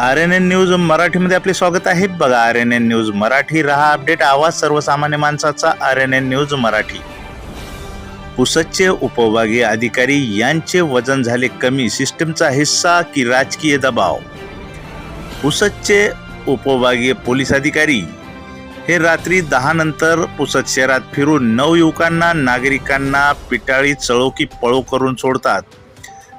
R N N news मराठीमध्ये आपले स्वागत आहे. बघा R N N news Marathi. रहा अपडेट आवाज सर्वसामान्य माणसाचा. R N N news Marathi. पुसदचे उपविभागीय अधिकारी यांचे वजन झाले कमी. सिस्टमचा हिस्सा की राजकीय दबाव? पुसदचे उपविभागीय पोलीस अधिकारी. हे रात्री दहा नंतर पुसद शहरात फिरून नऊ युवकांना नागरिकांना पिटाळी चळो की पळो करून सोडतात.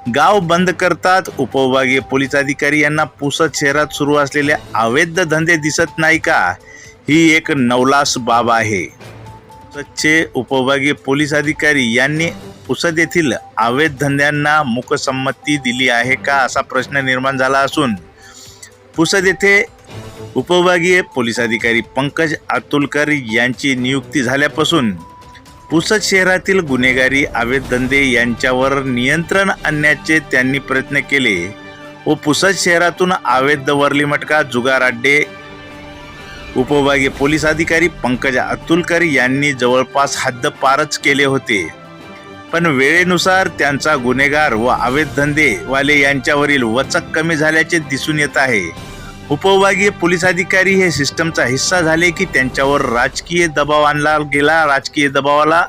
गाव बंद करतात. उपविभागीय पोलीस अधिकारी यांना पुसद शहरात सुरू असलेले अवैध धंदे दिसत नाही का? ही एक नवलास बाब आहे. पुसदचे उपविभागीय पोलीस अधिकारी यांनी पुसद येथील अवैध धंद्यांना मुकसंमती दिली आहे का असा प्रश्न निर्माण झाला असून पुसद येथे उपविभागीय पोलीस अधिकारी पंकज अतुलकर यांची नियुक्ती झाल्यापासून पुसद शहरातील गुन्हेगारी अवैध धंदे यांच्यावर नियंत्रण आणण्याचे त्यांनी प्रयत्न केले. व पुसद शहरातून अवैध वर्ली मटका जुगार अड्डे उपविभागीय पोलीस अधिकारी पंकज अतुलकर यांनी जवळपास हद्दपारच केले होते. पण वेळेनुसार त्यांचा गुन्हेगार व अवैध धंदेवाले यांच्यावरील वचक कमी झाल्याचे दिसून येत आहे. उपविभागीय पोलीस अधिकारी हे सिस्टमचा हिस्सा झाले की त्यांच्यावर राजकीय दबाव आणला गेला. राजकीय दबावाला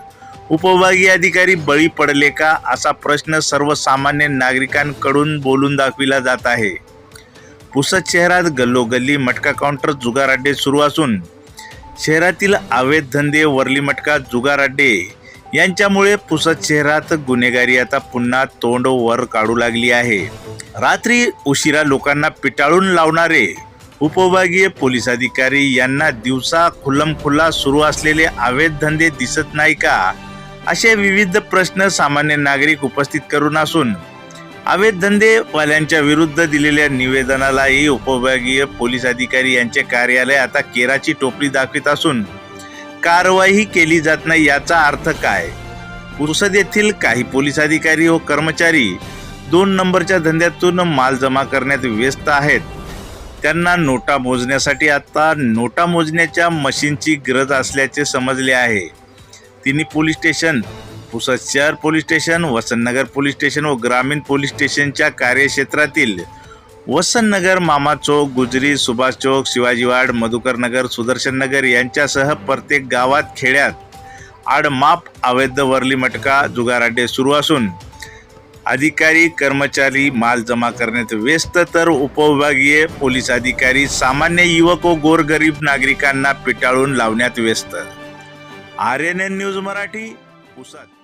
उपविभागीय अधिकारी बळी पडले का असा प्रश्न सर्वसामान्य नागरिकांकडून बोलून दाखविला जात आहे. पुसद शहरात गल्लोगल्ली मटका काउंटर जुगार अड्डे सुरू असून शहरातील अवैध धंदे वरली मटका जुगार अड्डे यांच्यामुळे पुसद शहरात गुन्हेगारी आता पुन्हा तोंड वर काढू लागली आहे. रात्री उशिरा लोकांना पिटाळून लावणारे उपविभागीय पोलीस अधिकारी यांना दिवसा खुल्लमखुल्ला सुरू असलेले अवैध धंदे दिसत नाही का? असे विविध प्रश्न सामान्य नागरिक उपस्थित करून असून अवैध धंदेवाल्यांच्या विरुद्ध दिलेल्या निवेदनालाही उपविभागीय पोलीस अधिकारी यांचे कार्यालय आता केराची टोपली दाखवित असून कारवाई केली जात नाही याचा अर्थ काय? पुरसद येथील काही पोलीस अधिकारी व कर्मचारी दोन नंबरच्या धंद्यातून माल जमा करण्यात व्यस्त आहेत. त्यांना नोटा मोजण्यासाठी आता नोटा मोजण्याच्या मशीनची गरज असल्याचे समजले आहे. तिन्ही पोलीस स्टेशन पुसद शहर police station Vasantnagar police station व ग्रामीण पोलीस स्टेशनच्या कार्यक्षेत्रातील वसंतनगर मामा चौक गुजरी सुभाष चौक शिवाजीवाड मधुकर नगर सुदर्शन नगर यांच्यासह प्रत्येक गावात खेड्यात आडमाप अवैध वरली मटका जुगाराडे सुरू असून अधिकारी कर्मचारी माल जमा करण्यात व्यस्त तर उपविभागीय पोलीस अधिकारी सामान्य युवक व गोरगरीब नागरिकांना पिटाळून लावण्यात व्यस्त. R N N news Marathi Pusad.